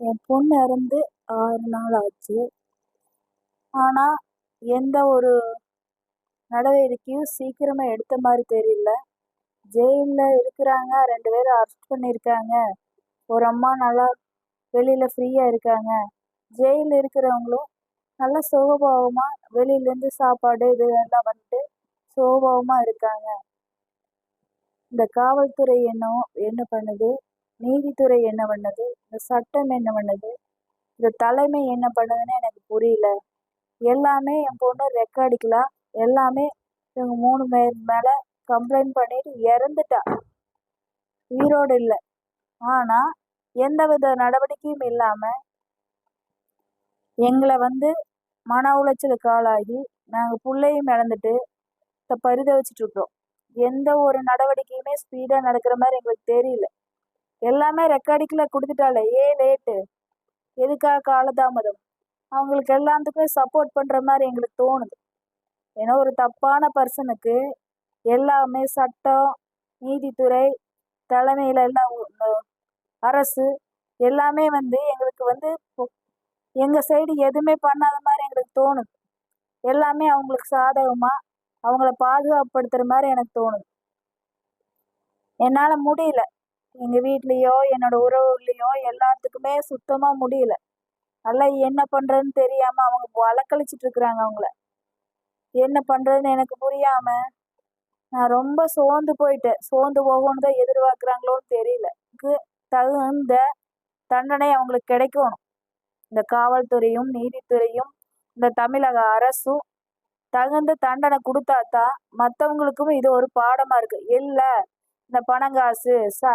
என் பொண்ணு இறந்து ஆறு நாள் ஆச்சு. ஆனால் எந்த ஒரு நடவடிக்கையும் சீக்கிரமாக எடுத்த மாதிரி தெரியல. ஜெயிலில் இருக்கிறாங்க ரெண்டு பேரும் அரெஸ்ட் பண்ணியிருக்காங்க. ஒரு அம்மா நல்லா வெளியில் ஃப்ரீயாக இருக்காங்க. ஜெயிலில் இருக்கிறவங்களும் நல்லா சோபாவமாக வெளியிலேருந்து சாப்பாடு இது எல்லாம் வந்துட்டு சுகபோகமாக இருக்காங்க. இந்த காவல்துறை என்ன என்ன பண்ணுது? நீதித்துறை என்ன பண்ணுது? இந்த சட்டம் என்ன பண்ணுது? இந்த தலைமை என்ன பண்ணுதுன்னு எனக்கு புரியல. எல்லாமே என் பொண்ணு ரெக்கார்டிக்கலாம் எல்லாமே இவங்க மூணு பேர் மேலே கம்ப்ளைண்ட் பண்ணிட்டு இறந்துட்டா. உயிரோடு இல்லை. ஆனால் எந்த வித நடவடிக்கையும் இல்லாமல் எங்களை வந்து மன உளைச்சலுக்கு ஆளாகி நாங்கள் பிள்ளையும் இழந்துட்டு பரிதவிச்சிட்ருக்குறோம் எந்த ஒரு நடவடிக்கையுமே ஸ்பீடாக நடக்கிற மாதிரி எங்களுக்கு தெரியல. எல்லாமே ரெக்கார்டிங்கில் கொடுத்துட்டாலே ஏன் லேட்டு எதுக்காக காலதாமதம்? அவங்களுக்கு எல்லாத்துக்கும் சப்போர்ட் பண்ணுற மாதிரி எங்களுக்கு தோணுது. ஏன்னா ஒரு தப்பான பர்சனுக்கு எல்லாமே சட்டம் நீதித்துறை தலைமையில் எல்லாம் அரசு எல்லாமே வந்து எங்களுக்கு வந்து எங்கள் சைடு எதுவுமே பண்ணாத மாதிரி எங்களுக்கு தோணுது. எல்லாமே அவங்களுக்கு சாதகமாக அவங்கள பாதுகாப்படுத்துகிற மாதிரி எனக்கு தோணுது. என்னால் முடியல. எங்கள் வீட்லேயோ என்னோடய உறவுகளையோ எல்லாத்துக்குமே சுத்தமாக முடியல. நல்லா என்ன பண்ணுறதுன்னு தெரியாமல் அவங்க அலக்கழிச்சிட்டு இருக்கிறாங்க அவங்கள. என்ன பண்ணுறதுன்னு எனக்கு புரியாமல் நான் ரொம்ப சோர்ந்து போயிட்டேன். சோர்ந்து போகணுன்னு தான் எதிர்பார்க்குறாங்களோன்னு தெரியல. தகுந்த தண்டனை அவங்களுக்கு கிடைக்கணும். இந்த காவல்துறையும் நீதித்துறையும் இந்த தமிழக அரசும் தகுந்த தண்டனை கொடுத்தா தான் மற்றவங்களுக்கும் இது ஒரு பாடமாக இருக்குது இல்லை இந்த பணங்காசு ச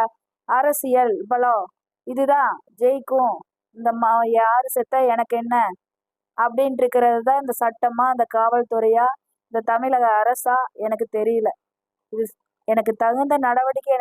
அரசியல் பலம் இதுதான் ஜெயிக்கும். இந்த மா யார் செத்தா எனக்கு என்ன? அப்படின்ட்டு இருக்கிறது தான் இந்த சட்டமா இந்த காவல்துறையா இந்த தமிழக அரசா எனக்கு தெரியல. இது எனக்கு தகுந்த நடவடிக்கை